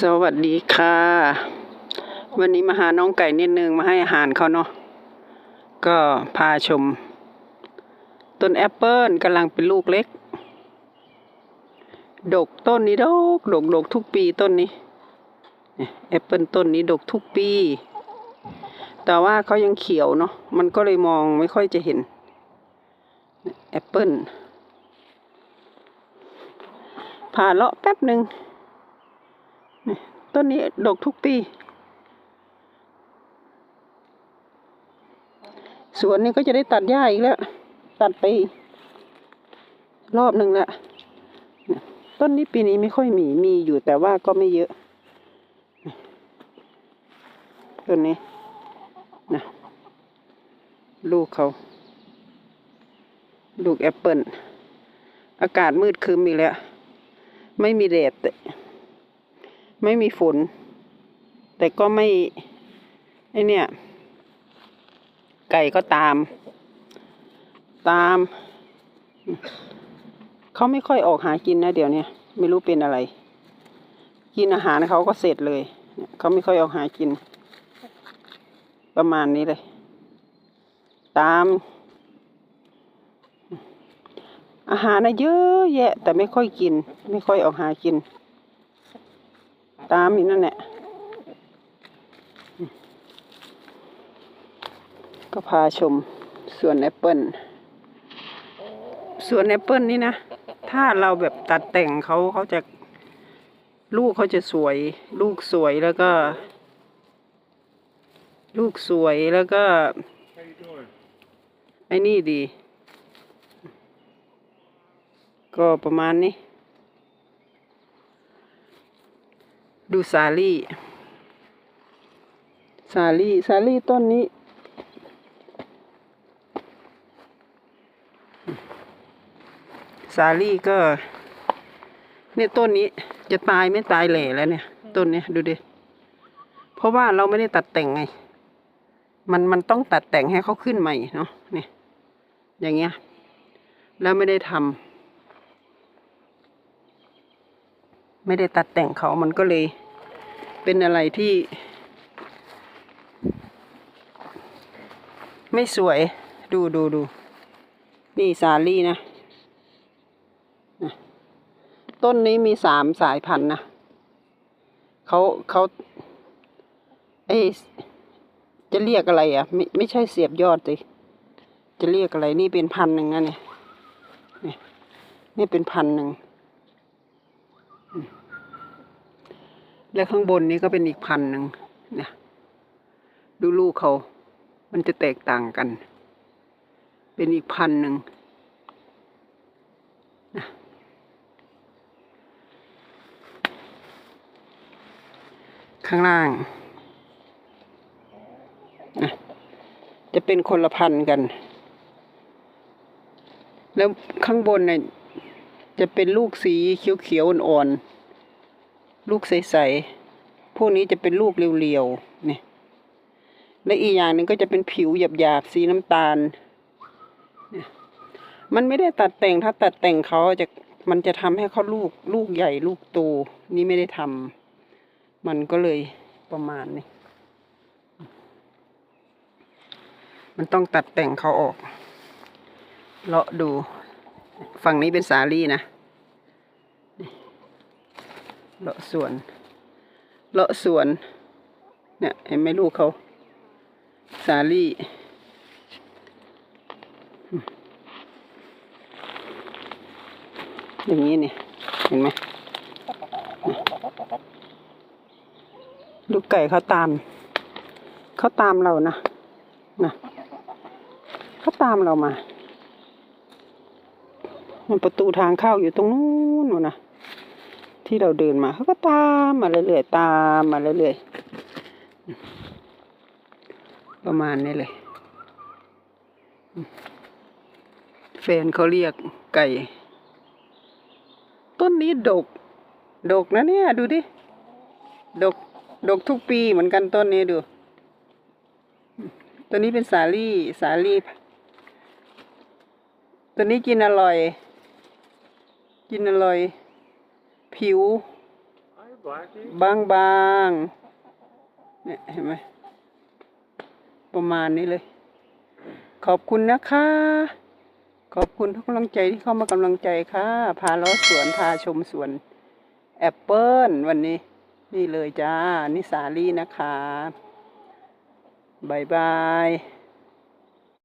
สวัสดีค่ะ วันนี้มาหาน้องไก่นิดนึงมาให้อาหารเขาเนาะก็พาชม ต้นแอปเปิลกำลังเป็นลูกเล็ก ดกต้นนี้ดกดกดกทุกปีต้นนี้แอปเปิลต้นนี้ดกทุกปี แต่ว่าเขายังเขียวเนาะมันก็เลยมองไม่ค่อยจะเห็นแอปเปิลผ่านเลาะแป๊บหนึ่ง ต้นนี้ดกทุกปี สวนนี้ก็จะได้ตัดหญ้าอีกแล้ว ตัดไป รอบหนึ่งล้วเนี่ยต้นนี้ปีนี้ไม่ค่อยมี มีอยู่แต่ว่าก็ไม่เยอะต้นนี้นะลูกเขา ลูกแอปเปิลอากาศมืดครึ้มอีกแล้ว ไม่มีแดด ไม่มีฝน แต่ก็ไม่ไอเนี่ย ไก่ก็ตาม ตาม เขาไม่ค่อยออกหากินนะเดี๋ยวนี้ไม่รู้เป็นอะไร กินอาหารเขาก็เสร็จเลยเนี่ยเขาไม่ค่อยออกหากิน ประมาณนี้เลย ตาม อาหารนะเยอะแยะ แต่ไม่ค่อยกิน ไม่ค่อยออกหากิน ตามอยู่นั่นแหละก็พาชมสวนแอปเปิลสวนแอปเปิลนี่นะ ถ้าเราแบบตัดแต่งเขาเขาจะลูกเขาจะสวย ลูกสวยแล้วก็ ลูกสวยแล้วก็ไอ้นี่ดี ก็ประมาณนี้ ดูสาลี่สาลี่สาลี่ต้นนี้สาลี่ก็ เนี่ยต้นนี้จะตายไม่ตายแหล่แล้วเนี่ย ต้นเนี้ยดูดิ เพราะว่าเราไม่ได้ตัดแต่งไง มันมันต้องตัดแต่งให้เขาขึ้นใหม่เนาะเนี่ย อย่างเงี้ย แล้วไม่ได้ทำไม่ได้ตัดแต่งเขามันก็เลย เป็นอะไรที่ ไม่สวย ดูดูดู นี่สาลี่นะ ต้นนี้มีสามสายพันธุ์นะเขาเขาเอจะเรียกอะไรอะ ไม่ไม่ใช่เสียบยอดสิจะเรียกอะไรนี่เป็นพันหนึ่งนะเนี่ยนี่เป็นพันหนึ่ง และข้างบนนี้ก็เป็นอีกพันหนึ่งเนี่ยดูลูกเขา มันจะแตกต่างกัน เป็นอีกพันหนึ่งนะข้างล่างนะจะเป็นคนละพันกัน แล้วข้างบนเนี่ยจะเป็นลูกสีเขียวๆอ่อนๆ ลูกใสๆ พวกนี้จะเป็นลูกเรียวๆ นี่ และอีกอย่างหนึ่งก็จะเป็นผิวหยาบๆ สีน้ำตาลเนี่ยมันไม่ได้ตัดแต่ง ถ้าตัดแต่งเขาจะ มันจะทำให้เขาลูกลูกใหญ่ลูกโต นี่ไม่ได้ทำ มันก็เลยประมาณนี้ มันต้องตัดแต่งเขาออกเลาะดู ฝั่งนี้เป็นสาลี่นะ เลาะสวน เลาะสวน เนี่ยเห็นไหมลูกเขา สาลี่ อย่างนี้เนี่ย เห็นไหมลูกไก่เขาตาม เขาตามเรานะนะเขาตามเรามา มันประตูทางเข้าอยู่ตรงนู้นนู่นนะ ที่เราเดินมาเขาก็ตามมาเรื่อยๆตามมาเรื่อยๆประมาณนี้เลย แฟนเขาเรียกไก่ ต้นนี้ดก ดกนะเนี่ยดูดิ ดก ดกทุกปีเหมือนกันต้นนี้ดู ตัวนี้เป็นสาลี่สาลี่ตัวนี้กินอร่อย กินอร่อย ผิว บางๆ เนี่ยเห็นไหม ประมาณนี้เลย ขอบคุณนะคะ ขอบคุณทุกกำลังใจที่เข้ามากำลังใจค่ะ พาล้อสวน พาชมสวน แอปเปิลวันนี้ นี่เลยจ้า นิสาลีนะคะบายบาย